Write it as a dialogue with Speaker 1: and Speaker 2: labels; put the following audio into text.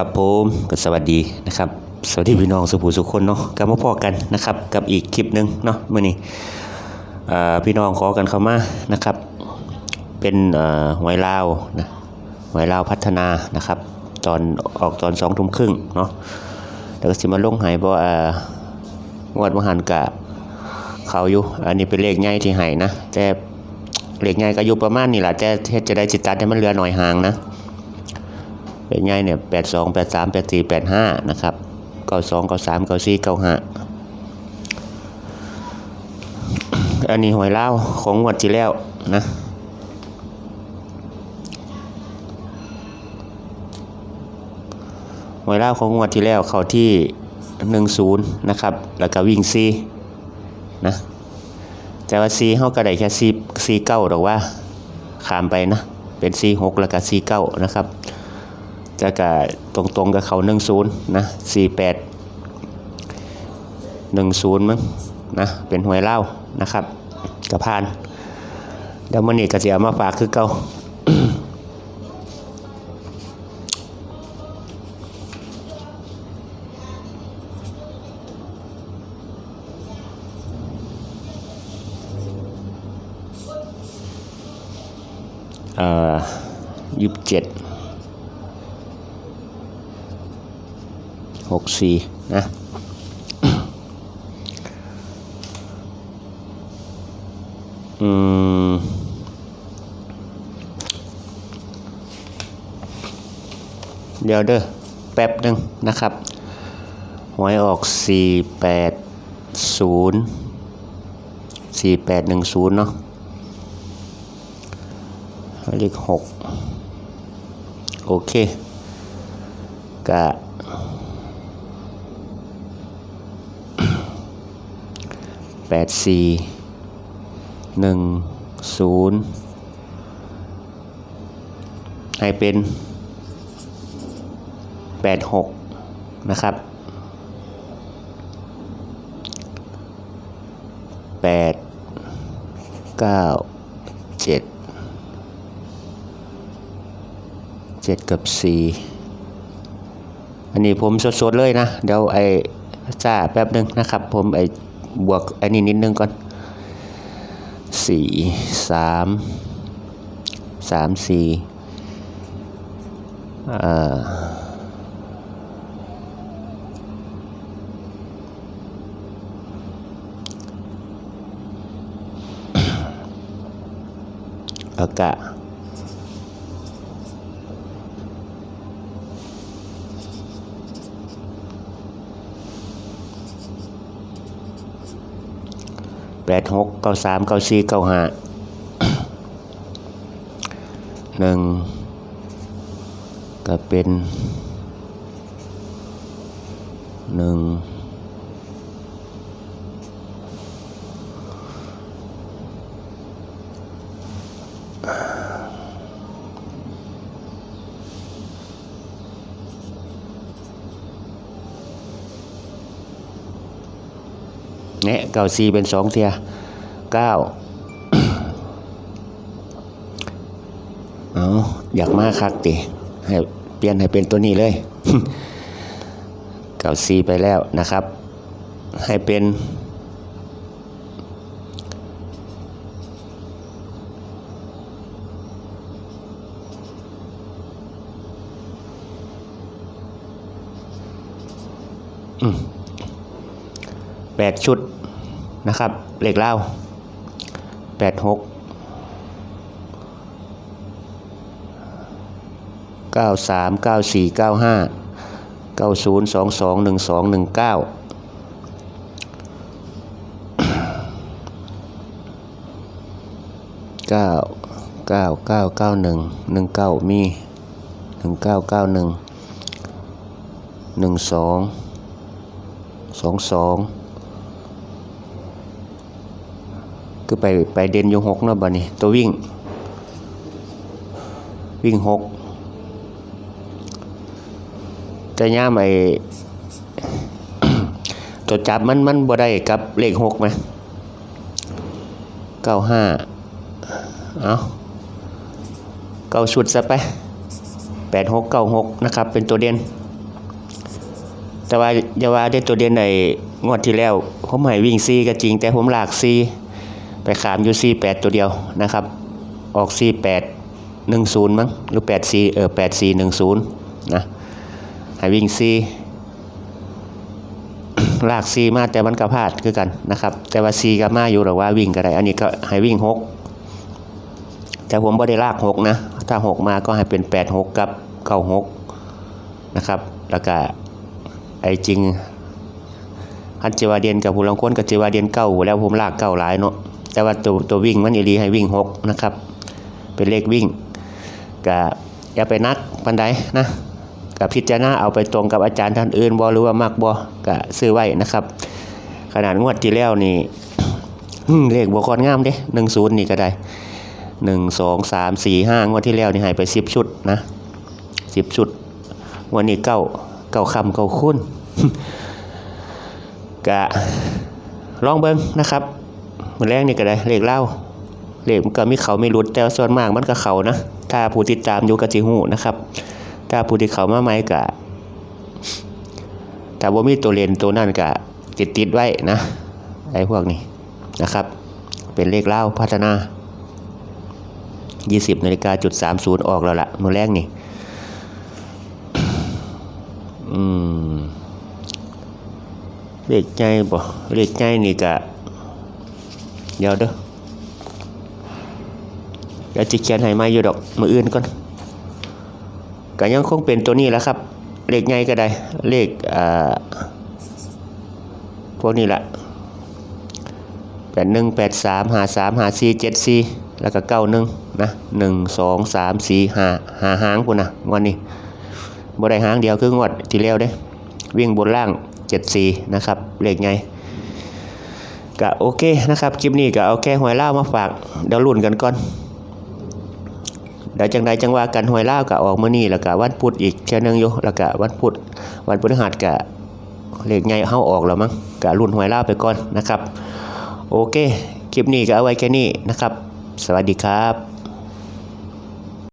Speaker 1: ครับผมก็สวัสดีนะครับ สวัสดีพี่น้องสุภูสุขคนเนาะกลับมาพอกันนะครับ กับอีกคลิปหนึ่งเนาะเมื่อนี้พี่น้องขอกันเข้ามานะครับ เป็นหวยลาวนะหวยลาวพัฒนานะครับ ตอนออกตอนสองทุ่มครึ่งเนาะแล้วก็สิมาลงหายเพราะอ่างวดมหันกะเขาอยู่ อันนี้เป็นเลขใหญ่ที่ให้นะแต่เลขใหญ่ก็อยู่ประมาณนี้แหละแต่เฮ็ดจะได้จิตตัดให้มันเหลือหน่อยห่างนะ เป็นไงเนี่ยแปดสองแปดสามแปดสี่แปดห้านะครับเก้าสองเก้าสามเก้าสี่เก้าห้าอันนี้หวยเล่าของงวดที่แล้วนะหวยเล่าของงวดที่แล้วเขาที่หนึ่งศูนย์นะครับ แล้วก็วิ่งซีนะแต่ว่าซีเขาก็ได้แค่ซีซีเก้าหรอกว่าขามไปนะ เป็นซีหกแล้วก็ซีเก้านะครับ จะกะตรงตรงๆกับเขาหนึ่งศูนย์นะสี่แปดหนึ่งศูนย์มั้งนะเป็นหวยเล่านะครับกระพานเดี๋ยวมันนี่ก็จะเอามาฝากคือเก่าเอ่อยี่สิบเจ็ด หกสี่นะอืมเดี๋ยวเด้อแป๊บหนึ่งนะครับหวยออกสี่แปดศูนย์สี่แปดหนึ่งศูนย์เนาะเลขหกโอเคกะ แปดสี่หนึ่งศูนย์ให้เป็นแปดหกนะครับแปดเก้าเจ็ดเจ็ดกับสี่อันนี้ผมสดๆเลยนะ เดี๋ยวไอ้จ้าแป๊บหนึ่งนะครับ ผมไอ้ บวกอันนี้นิดนึงก่อนสี่สามสามสี่อ่ออากาศ แปดหกเก้าสามเก้าสี่เก้าห้าหนึ่งก็เป็นหนึ่ง เนี่ยเก้าสี่เป็นสองเทียเก้าเอาอยากมาคักติให้เปลี่ยนให้เป็นตัวนี้เลยเก้าสี่ไปแล้วนะครับ ให้เป็น 8 ชุดนะครับเหล็กเล่า8 6 93 94 95 90 22 12 19เก้าเก้าเก้าเก้าหนึ่งหนึ่งเก้ามีหนึ่งเก้าเก้าหนึ่งหนึ่งสองสองสอง คือไปไปเด่นอยู่หกเนาะบัดนี้ตัววิ่ง วิ่งหกแต่ย่ามไอ้ตัวจับมันมันบ่ได้กับเลขหกไหมเก้าห้าเอาเก้าชุดซะไปแปดหกเก้าหกนะครับ เป็นตัวเด่นแต่ว่าอย่าว่าได้ตัวเด่นในงวดที่แล้ว ผมให้วิ่งซีก็จริง แต่ผมหลากซี ไปขามอยู่ซีแปดตัวเดียวนะครับ ออกซีแปดหนึ่งศูนย์มั้งหรือแปดซีเออแปดซีหนึ่งศูนย์นะให้วิ่งซีลากซีมาแต่มันก็พลาดคือกันนะครับ แต่ว่าซีก็มาอยู่หรือว่าวิ่งก็ได้ อันนี้ก็ให้วิ่งหกแต่ผมไม่ได้ลากหกนะ ถ้าหกมาก็ให้เป็นแปดหกกับเก้าหกนะครับ แล้วก็ไอ้จริงฮันเจวาเดียนกับผู้ลังคนกับเจวาเดียนเก้าแล้วผมลากเก้าหลายเนาะ แต่ว่าตัวตัววิ่งมันอีรีให้วิ่งหกนะครับ เป็นเลขวิ่งก็อย่าไปนักปันไดนะกับพิจารณาเอาไปตรงกับอาจารย์ท่านอื่นบ่หรือว่ามักบ่ก็ซื้อไว้นะครับ ขนาดงวดที่แล้วนี่เลขบ่ค่อนงามเด้10นี่ก็ได้1 2 3 4 5งสามสี่ห้างวดที่แล้วนี่ให้ไป10ชุดนะ10ชุด วันนี้เก้าเก้าคำเก้าคุ้นก็ลองเบิ่งนะครับ มื้อแรกนี่ก็ได้เลขเล่าเลขมันก็มีเขาไม่รุดแต่ส่วนมากมันก็เขานะถ้าผู้ติดตามอยู่ก็สิฮู้นะครับถ้าผู้ที่เขามาใหม่กะถ้าบ่ามีตัวเลนตัวนั่นกะติดติดไว้นะไอ้พวกนี้นะครับ เป็นเลขเล่าพัฒนา 20นาฬิกาจุด30 ออกแล้วล่ะมือแรกนี่เลขใหญ่บ่เลขใหญ่นี่กะ เดี๋ยวเด้อเดี๋ยวจิเขียนให้ม่อยู่ดอกมืออื่นก่อนก็ยังคงเป็นตัวนี้แล้วครับ เลขใหญ่ก็ได้ เลขอ่าพวกนี้แหละแปดหนึ่งแปดสามหาสามหาสี่เจ็ดสี่แล้วก็เก้าหนึ่งนะหนึ่งสองสามสี่หาหาหางพุ่นนะงวันนี้บ่ได้หางเดียวคืองวดที่แล้วเด้ วิ่งบนล่างเจ็ดสี่นะครับ เลขให ก็โอเคนะครับคลิปนี้ก็เอาแค่หวยเล่ามาฝากเดี๋ยวลุ่นกันก่อนเดี๋ยวจังใดจังว่ากันหวยเล่าก็ออกมานี่แล้วก็วันพุธอีกเทื่อนึงอยู่แล้วก็วันพุธวันพฤหัสก็เลขใหญ่เฮาออกแล้วมั้งก็รุ่นหวยเล่าไปก่อนนะครับ โอเค คลิปนี้ก็เอาไว้แค่นี้นะครับ สวัสดีครับ